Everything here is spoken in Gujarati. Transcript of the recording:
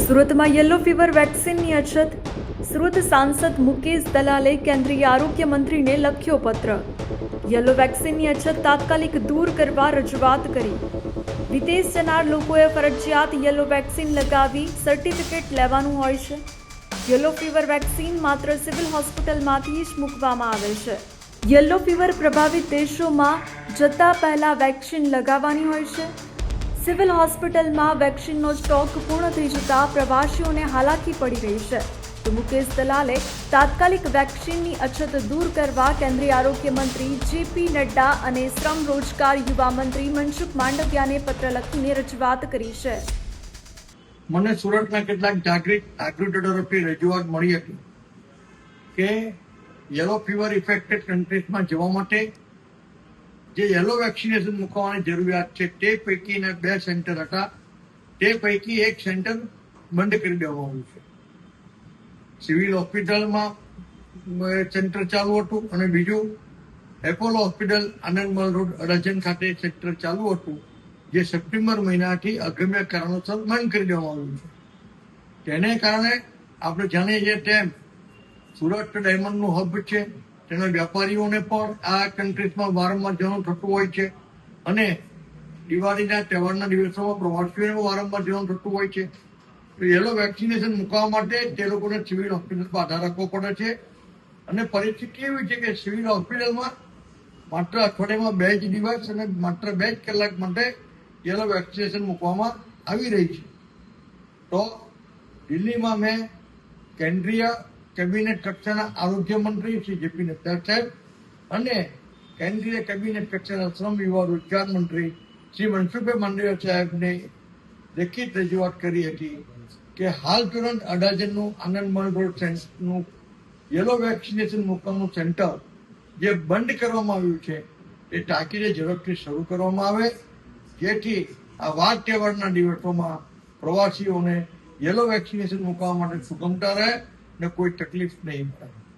સુરતમાં યલો ફીવર વેક્સિનની અછત. સુરત સાંસદ મુકેશ દલાલે કેન્દ્રીય આરોગ્ય મંત્રીને લખ્યો પત્ર. યલો વેક્સિનની અછત તાત્કાલિક દૂર કરવા રજૂઆત કરી. વિદેશ જનાર લોકોએ ફરજિયાત યલો વેક્સિન લગાવી સર્ટિફિકેટ લેવાનું હોય છે. યલો ફીવર વેક્સિન માત્ર સિવિલ હોસ્પિટલમાંથી જ મૂકવામાં આવે છે. યલો ફીવર પ્રભાવિત દેશોમાં જતા પહેલા વેક્સિન લગાવવાની હોય છે. સિવિલ હોસ્પિટલમાં વેક્સિનનો સ્ટોક પૂર્ણ થઈ જતા પ્રવાસીઓને હાલાકી પડી રહી છે. તો મુકેશ દલાલે તાત્કાલિક વેક્સિનની અછત દૂર કરવા કેન્દ્રીય આરોગ્ય મંત્રી જેપી નડ્ડા અને શ્રમ રોજગાર યુવા મંત્રી મનસુખ માંડવિયાને પત્ર લખીને રજૂઆત કરી છે. મને સુરતના કેટલાક જાગૃત નાગરિકો રજૂઆત મળી હતી કે યલો ફીવર ઇફેક્ટેડ કન્ટ્રીઝમાં જવા માટે જે યલો વેક્સિનેશન મૂકવાની જરૂરિયાત છે, તે પૈકીના બે સેન્ટર હતા. તે પૈકી એક સેન્ટર બંધ કરી દેવામાં છે. સિવિલ હોસ્પિટલમાં સેન્ટર ચાલુ હતું અને બીજું Apollo hospital Anandmal road, Adajan ખાતે સેન્ટર ચાલુ હતું, જે સપ્ટેમ્બર મહિનાથી અગમ્ય કારણોસર બંધ કરી દેવામાં આવ્યું છે. તેને કારણે આપણે જાણીએ છીએ તેમ, સુરત ડાયમંડનું હબ છે તેના વેપારીઓને પણ આ કન્ટ્રીઝમાં વારંવાર જવાનું થતું હોય છે. અને દિવાળીના તહેવારના દિવસોમાં પ્રવાસીઓને વારંવાર જવાનું થતું હોય છે. યલો વેક્સિનેશન મૂકવા માટે તે લોકોને સિવિલ હોસ્પિટલમાં આધાર રાખવો પડે છે. અને પરિસ્થિતિ એવી છે કે સિવિલ હોસ્પિટલમાં માત્ર અઠવાડિયામાં બે જ દિવસ અને માત્ર બે જ કલાક માટે યલો વેક્સિનેશન મૂકવામાં આવી રહી છે. તો દિલ્હીમાં મેં કેન્દ્રીય કેબિનેટ કક્ષાના આરોગ્ય મંત્રી શ્રી જેપી નડ્ડા સાહેબ અને કેન્દ્રીય કેબિનેટ કક્ષાના શ્રમ યુવા રોજગાર મંત્રી શ્રી મનસુખભાઈ માંડવિયા સાહેબને લેખિત રજૂઆત કરી હતી કે હાલ તુરંત અડાજણનું આનંદમણ રોડ સેન્ટરનું યલો વેક્સિનેશન મૂકવાનું સેન્ટર જે બંધ કરવામાં આવ્યું છે એ તાકીદે ઝડપથી શરૂ કરવામાં આવે. જેથી આ વાર તહેવારના દિવસોમાં પ્રવાસીઓને યલો વેક્સિનેશન મૂકવા માટે સુગમતા રહે. ને કોઈ તકલીફ નહીં પડે